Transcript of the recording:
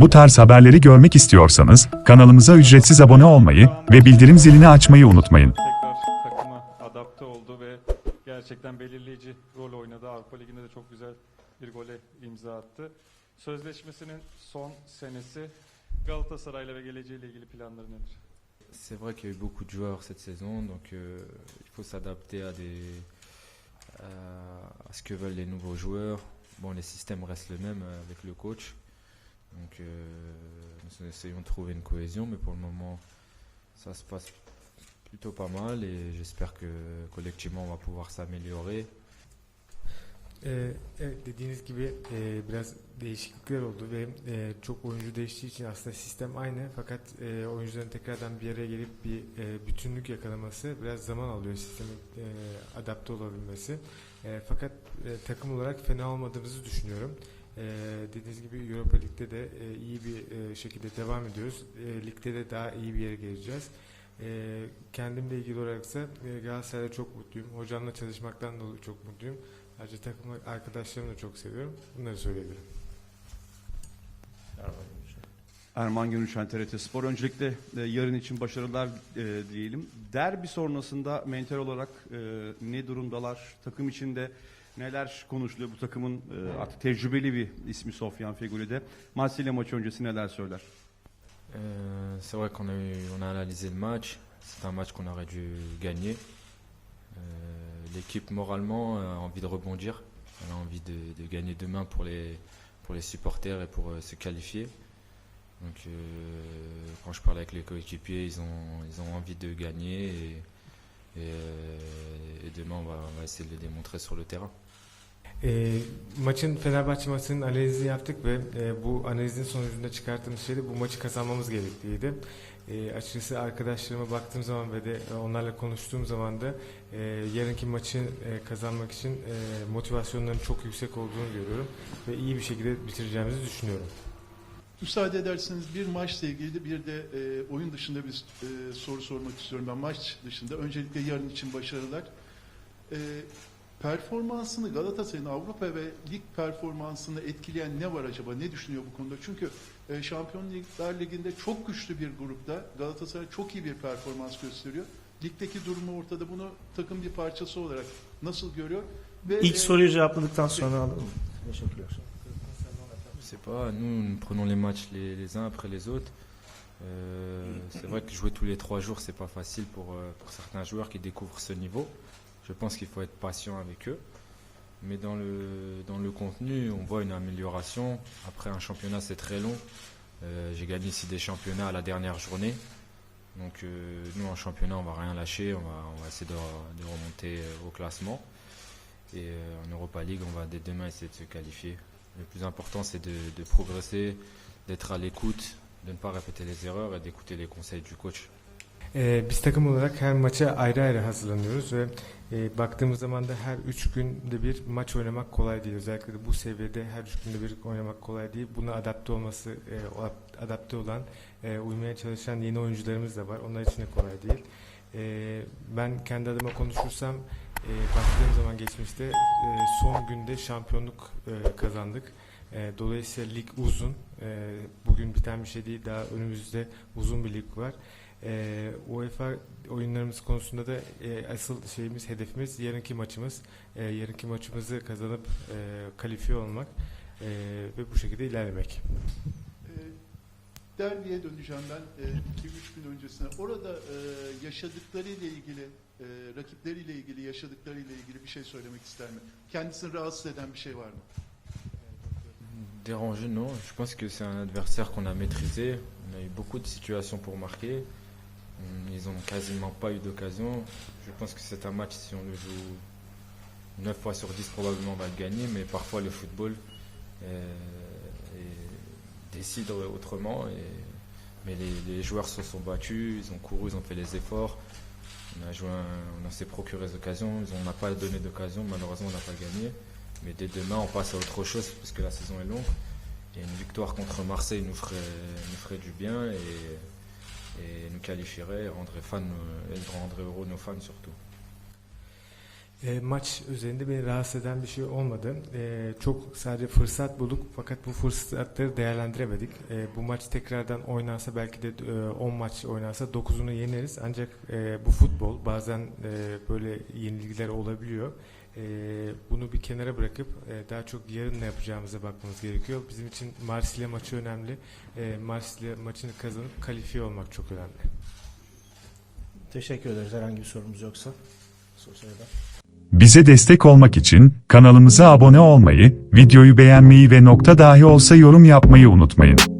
Bu tarz haberleri görmek istiyorsanız kanalımıza ücretsiz abone olmayı ve bildirim zilini açmayı unutmayın. Tekrar takıma adapte oldu ve gerçekten belirleyici rol oynadı. Avrupa Ligi'nde de çok güzel bir gole imza attı. Sözleşmesinin son senesi Galatasaray'la ve geleceğiyle ilgili planları nedir? C'est vrai qu'il y a eu beaucoup de joueurs cette saison, donc euh, il faut s'adapter à des à, à ce que veulent les nouveaux joueurs. Bon, les systèmes restent les mêmes euh, avec le coach, donc euh, nous essayons de trouver une cohésion, mais pour le moment, ça se passe plutôt pas mal et j'espère que collectivement on va pouvoir s'améliorer. Dediğiniz gibi biraz değişiklikler oldu ve çok oyuncu için aslında sistem aynı fakat oyuncuların tekrardan bir gelip bir bütünlük yakalaması biraz zaman alıyor sistemin e, adapte olabilmesi. E, fakat e, takım olarak fena olmadığımızı düşünüyorum. E, dediğiniz gibi Europa Lig'de de e, iyi bir e, şekilde devam ediyoruz. E, ligde de daha iyi bir yere geleceğiz. E, kendimle ilgili olaraksa e, Galatasaray'da çok mutluyum. Hocamla çalışmaktan dolayı çok mutluyum. Ayrıca takım arkadaşlarımı da çok seviyorum. Bunları söyleyebilirim. Erman Gönüşen TRT Spor. Öncelikle e, yarın için başarılar e, diyelim. Derbi sonrasında mental olarak e, ne durumdalar? Takım içinde c'est vrai qu'on a, eu- on a analysé le match. C'est un match qu'on aurait dû gagner. Euh, L'équipe moralement a envie de rebondir. Elle a envie de, gagner demain pour les, supporters et pour euh, se qualifier. Donc euh, quand je parle avec les coéquipiers, ils ont, envie de gagner et demain on va, on va essayer de le démontrer sur le terrain. E, maçın Fenerbahçe maçının analizini yaptık ve e, bu analizin sonucunda çıkarttığımız şey de bu maçı kazanmamız gerekliydi. E, açıkçası arkadaşlarıma baktığım zaman ve de e, onlarla konuştuğum zaman da e, yarınki maçı e, kazanmak için e, motivasyonların çok yüksek olduğunu görüyorum ve iyi bir şekilde bitireceğimizi düşünüyorum. Müsaade ederseniz bir maçla ilgili bir de e, oyun dışında bir e, soru sormak istiyorum ben maç dışında. Öncelikle yarın için başarılar. E, performansını Galatasaray'ın Avrupa ve lig performansını etkileyen ne var acaba? Ne düşünüyor bu konuda? Çünkü e, Şampiyonlar Ligi'nde çok güçlü bir grupta Galatasaray çok iyi bir performans gösteriyor. Ligdeki durumu ortada. Bunu takım bir parçası olarak nasıl görüyor? Ve İlk e, soruyu cevapladıktan sonra alalım. Teşekkürler. Sais pas, nous, nous prenons les matchs les, les uns après les autres. Euh, c'est vrai que jouer tous les trois jours, c'est pas facile pour, euh, pour certains joueurs qui découvrent ce niveau. Je pense qu'il faut être patient avec eux. Mais dans le, contenu, on voit une amélioration. Après un championnat, c'est très long. Euh, J'ai gagné ici des championnats à la dernière journée. Donc euh, nous, en championnat, on va rien lâcher. On va, essayer de, remonter euh, au classement. Et en Europa League, on va dès demain essayer de se qualifier. Le plus important, c'est de progresser, d'être à l'écoute, de ne pas répéter les erreurs et d'écouter les conseils du coach. Ee, biz takım olarak her maça ayrı ayrı hazırlanıyoruz ve e, baktığımız zaman da her üç günde bir maç oynamak kolay değil. Özellikle de bu seviyede her üç günde bir oynamak kolay değil. Buna adapte olması, e, adapte olan, e, uymaya çalışan yeni oyuncularımız da var. Onlar için de kolay değil. E, ben kendi adıma konuşursam e, baktığım zaman geçmişte e, son günde şampiyonluk e, kazandık. E, dolayısıyla lig uzun. E, bugün biten bir şey değil. Daha önümüzde uzun bir lig var. Ee, UEFA oyunlarımız konusunda da e, asıl şeyimiz, hedefimiz yarınki maçımız. E, yarınki maçımızı kazanıp e, kalifiye olmak e, ve bu şekilde ilerlemek. E, derbiye döneceğim ben 2-3 gün öncesine. Orada e, yaşadıklarıyla ilgili, e, rakipleriyle ilgili, yaşadıklarıyla ilgili bir şey söylemek ister mi? Kendisini rahatsız eden bir şey var mı? Déranger, non. Je pense que c'est un adversaire qu'on a maîtrisé. On a eu beaucoup de situations pour marquer. On- Ils n'ont quasiment pas eu d'occasion. Je pense que c'est un match, si on le joue 9 fois sur 10, probablement on va le gagner. Mais parfois, le football euh, décide autrement. Mais les, joueurs se sont battus, ils ont couru, ils ont fait les efforts. On a joué, on s'est procuré des occasions. On n'a pas donné d'occasion, malheureusement, on n'a pas gagné. Mais dès demain, on passe à autre chose parce que la saison est longue. Et une victoire contre Marseille nous ferait, nous ferait du bien et, et nous qualifierait rendrait, fans, euh, et rendrait heureux nos fans surtout. E, maç üzerinde beni rahatsız eden bir şey olmadı. E, çok sadece fırsat bulduk fakat bu fırsatları değerlendiremedik. E, bu maç tekrardan oynansa belki de e, 10 maç oynansa 9'unu yeneriz. Ancak e, bu futbol bazen e, böyle yenilgiler olabiliyor. E, bunu bir kenara bırakıp e, daha çok yarın ne yapacağımıza bakmamız gerekiyor. Bizim için Marsilya maçı önemli. E, Marsilya maçını kazanıp kalifiye olmak çok önemli. Teşekkür ederiz. Herhangi bir sorumuz yoksa. Sosyal Bize destek olmak için kanalımıza abone olmayı, videoyu beğenmeyi ve nokta dahi olsa yorum yapmayı unutmayın.